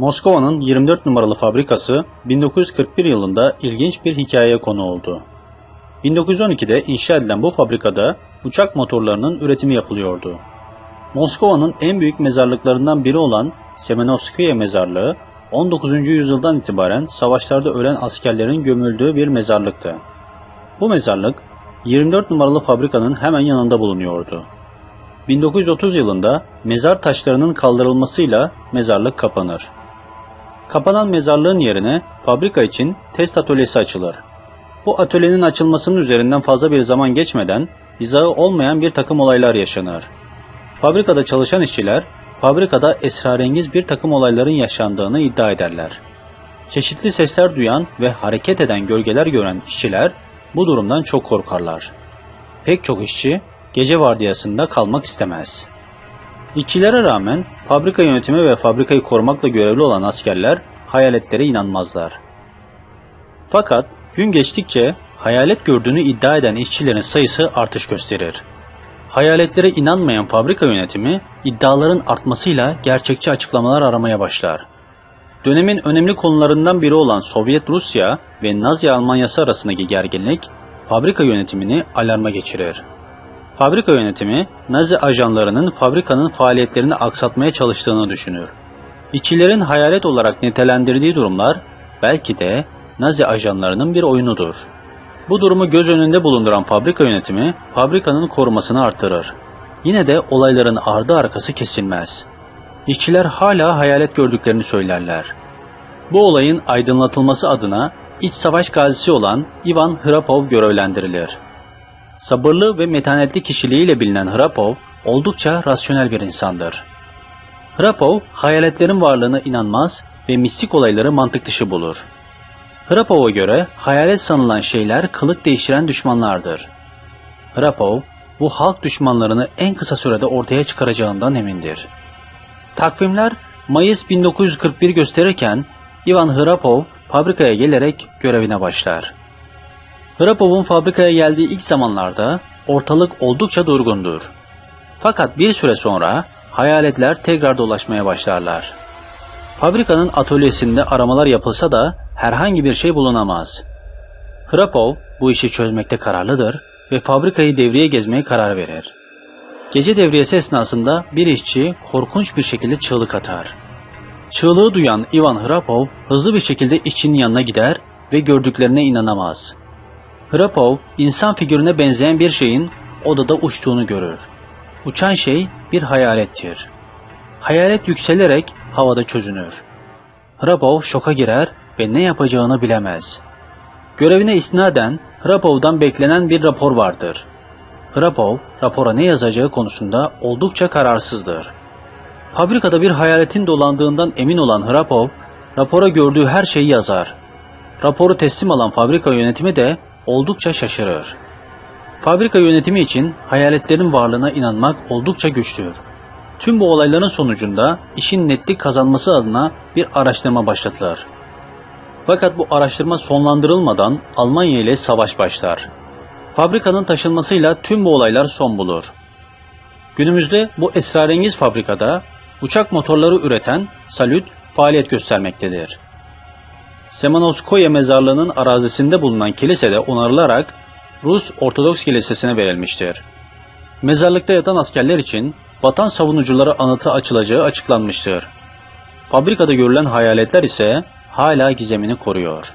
Moskova'nın 24 numaralı fabrikası 1941 yılında ilginç bir hikayeye konu oldu. 1912'de inşa edilen bu fabrikada uçak motorlarının üretimi yapılıyordu. Moskova'nın en büyük mezarlıklarından biri olan Semenovskaya mezarlığı 19. yüzyıldan itibaren savaşlarda ölen askerlerin gömüldüğü bir mezarlıktı. Bu mezarlık 24 numaralı fabrikanın hemen yanında bulunuyordu. 1930 yılında mezar taşlarının kaldırılmasıyla mezarlık kapanır. Kapanan mezarlığın yerine fabrika için test atölyesi açılır. Bu atölyenin açılmasının üzerinden fazla bir zaman geçmeden izahı olmayan bir takım olaylar yaşanır. Fabrikada çalışan işçiler, fabrikada esrarengiz bir takım olayların yaşandığını iddia ederler. Çeşitli sesler duyan ve hareket eden gölgeler gören işçiler bu durumdan çok korkarlar. Pek çok işçi gece vardiyasında kalmak istemez. İşçilere rağmen fabrika yönetimi ve fabrikayı korumakla görevli olan askerler hayaletlere inanmazlar. Fakat gün geçtikçe hayalet gördüğünü iddia eden işçilerin sayısı artış gösterir. Hayaletlere inanmayan fabrika yönetimi iddiaların artmasıyla gerçekçi açıklamalar aramaya başlar. Dönemin önemli konularından biri olan Sovyet Rusya ve Nazi Almanyası arasındaki gerginlik fabrika yönetimini alarma geçirir. Fabrika yönetimi Nazi ajanlarının fabrikanın faaliyetlerini aksatmaya çalıştığını düşünür. İşçilerin hayalet olarak nitelendirdiği durumlar belki de Nazi ajanlarının bir oyunudur. Bu durumu göz önünde bulunduran fabrika yönetimi fabrikanın korumasını artırır. Yine de olayların ardı arkası kesilmez. İşçiler hala hayalet gördüklerini söylerler. Bu olayın aydınlatılması adına iç savaş gazisi olan Ivan Hrapov görevlendirilir. Sabırlı ve metanetli kişiliğiyle bilinen Hrapov oldukça rasyonel bir insandır. Hrapov hayaletlerin varlığına inanmaz ve mistik olayları mantık dışı bulur. Hrapov'a göre hayalet sanılan şeyler kılık değiştiren düşmanlardır. Hrapov bu halk düşmanlarını en kısa sürede ortaya çıkaracağından emindir. Takvimler Mayıs 1941 gösterirken Ivan Hrapov fabrikaya gelerek görevine başlar. Hrapov'un fabrikaya geldiği ilk zamanlarda ortalık oldukça durgundur. Fakat bir süre sonra hayaletler tekrar dolaşmaya başlarlar. Fabrikanın atölyesinde aramalar yapılsa da herhangi bir şey bulunamaz. Hrapov bu işi çözmekte kararlıdır ve fabrikayı devriye gezmeye karar verir. Gece devriyesi esnasında bir işçi korkunç bir şekilde çığlık atar. Çığlığı duyan Ivan Hrapov hızlı bir şekilde işçinin yanına gider ve gördüklerine inanamaz. Hrapov insan figürüne benzeyen bir şeyin odada uçtuğunu görür. Uçan şey bir hayalettir. Hayalet yükselerek havada çözünür. Hrapov şoka girer ve ne yapacağını bilemez. Görevine isnaden Hrapov'dan beklenen bir rapor vardır. Hrapov rapora ne yazacağı konusunda oldukça kararsızdır. Fabrikada bir hayaletin dolandığından emin olan Hrapov, rapora gördüğü her şeyi yazar. Raporu teslim alan fabrika yönetimi de oldukça şaşırır. Fabrika yönetimi için hayaletlerin varlığına inanmak oldukça güçtür. Tüm bu olayların sonucunda işin netlik kazanması adına bir araştırma başlatılır. Fakat bu araştırma sonlandırılmadan Almanya ile savaş başlar. Fabrikanın taşınmasıyla tüm bu olaylar son bulur. Günümüzde bu esrarengiz fabrikada uçak motorları üreten Salyut faaliyet göstermektedir. Semanovskoye mezarlığının arazisinde bulunan kilise de onarılarak Rus Ortodoks Kilisesi'ne verilmiştir. Mezarlıkta yatan askerler için vatan savunucuları anıtı açılacağı açıklanmıştır. Fabrikada görülen hayaletler ise hala gizemini koruyor.